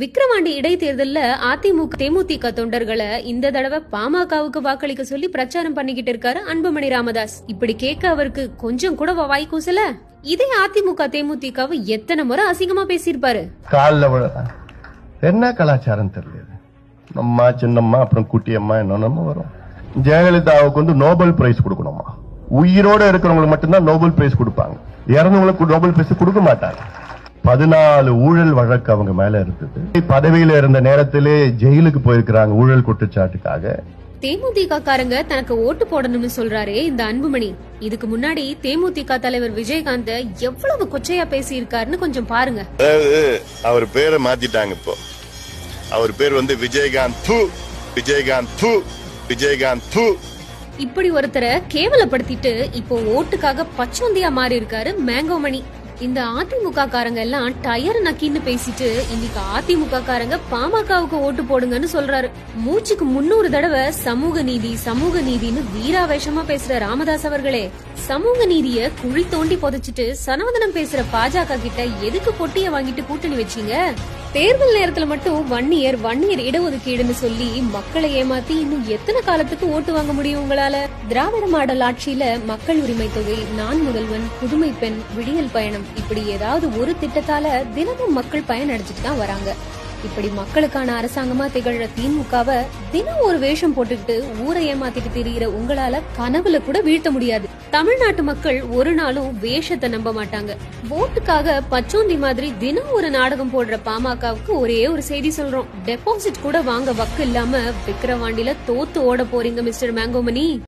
விக்கிரவாண்டி இடைத்தேர்தல்ல அதிமுக தேமுதிக தொண்டர்களை இந்த தடவை பாமகவுக்கு வாக்களிக்க சொல்லி பிரச்சாரம் பண்ணிக்கிட்டு இருக்காரு அன்புமணி ராமதாஸ். இப்படி கேட்க அவருக்கு கொஞ்சம் கூட வாய் கூசல? இதே அதிமுக தேமுதிகவை எத்தனை முறை அசிங்கமா பேசியிருப்பாரு? காலில் என்ன கலாச்சாரம் தெரியல அம்மா சின்னம்மா அப்புறம் குட்டியம்மா என்னென்னமோ வரும். ஜெயலலிதாவுக்கு வந்து நோபல் பிரைஸ் கொடுக்கணுமா? உயிரோட இருக்கிறவங்களுக்கு மட்டும்தான் நோபல் பிரைஸ் கொடுப்பாங்க. இறந்தவங்களுக்கு நோபல் பிரைஸ் கொடுக்க மாட்டாங்க. பதினாலு ஊழல் வழக்கு அவங்க மேல இருந்தது பதவியில இருந்த நேரத்திலே ஜெயிலுக்கு போயிருக்கிறாங்க ஊழல் குற்றச்சாட்டுக்காக. தேமுதிக காரங்க தனக்கு ஓட்டு போடணும்னு சொல்றாரே இந்த அன்புமணி. இதுக்கு முன்னாடி தேமுதிக தலைவர் விஜயகாந்த் எவ்வளவு கொச்சையா பேசியிருக்காருன்னு கொஞ்சம் பாருங்க. அதாவது அவர் பேரை மாத்திட்டாங்க இப்போ. அவர் பேர் வந்து விஜயகாந்த் து விஜயகாந்த் து விஜயகாந்த் து. இப்படி ஒருத்தரை கேவலப்படுத்திட்டு இப்போ ஓட்டுக்காக பச்சோந்தியா மாறி இருக்காரு மேங்கோமணி. இந்த அதிமுக காரங்க எல்லாம் டயர் நக்கின்னு பேசிட்டு இன்னைக்கு அதிமுக காரங்க பாமகவுக்கு ஓட்டு போடுங்கன்னு சொல்றாரு. மூச்சுக்கு முன்னூறு தடவை சமூக நீதி சமூக நீதின்னு வீராவேஷமா பேசுற ராமதாஸ் அவர்களே சமூக நீதிய குழி தோண்டி புதைச்சிட்டு சனாதனம் பேசுற பாஜக கிட்ட எதுக்கு பொட்டிய வாங்கிட்டு கூட்டணி வச்சீங்க? தேர்தல் நேரத்துல மட்டும் வன்னியர் இயர் இயர் இடஒதுக்கீடுன்னு சொல்லி மக்களை ஏமாத்தி இன்னும் எத்தனை காலத்துக்கு ஓட்டு வாங்க முடியும் உங்களால? திராவிட மாடல் ஆட்சியில மக்கள் உரிமை தொகை நான் முதல்வன் புதுமை பெண் விடியல் பயணம் இப்படி ஏதாவது ஒரு திட்டத்தால தினமும் மக்கள் பயனடைஞ்சிட்டு தான் வராங்க. இப்படி மக்களுக்கான அரசாங்கமா திகழ்ற திமுகவை தினம் ஒரு வேஷம் போட்டுக்கிட்டு ஊரை ஏமாத்திட்டு திரியிற உங்களால கனவுல கூட வீழ்த்த முடியாது. தமிழ்நாட்டு மக்கள் ஒரு நாளும் வேஷத்தை நம்ப மாட்டாங்க. ஓட்டுக்காக பச்சோந்தி மாதிரி தினம் ஒரு நாடகம் போடுற பாமகவுக்கு ஒரே ஒரு செய்தி சொல்றோம். டெபாசிட் கூட வாங்க வக்கு இல்லாம விக்கிரவாண்டில தோத்து ஓட போறீங்க மிஸ்டர் மேங்கோமணி.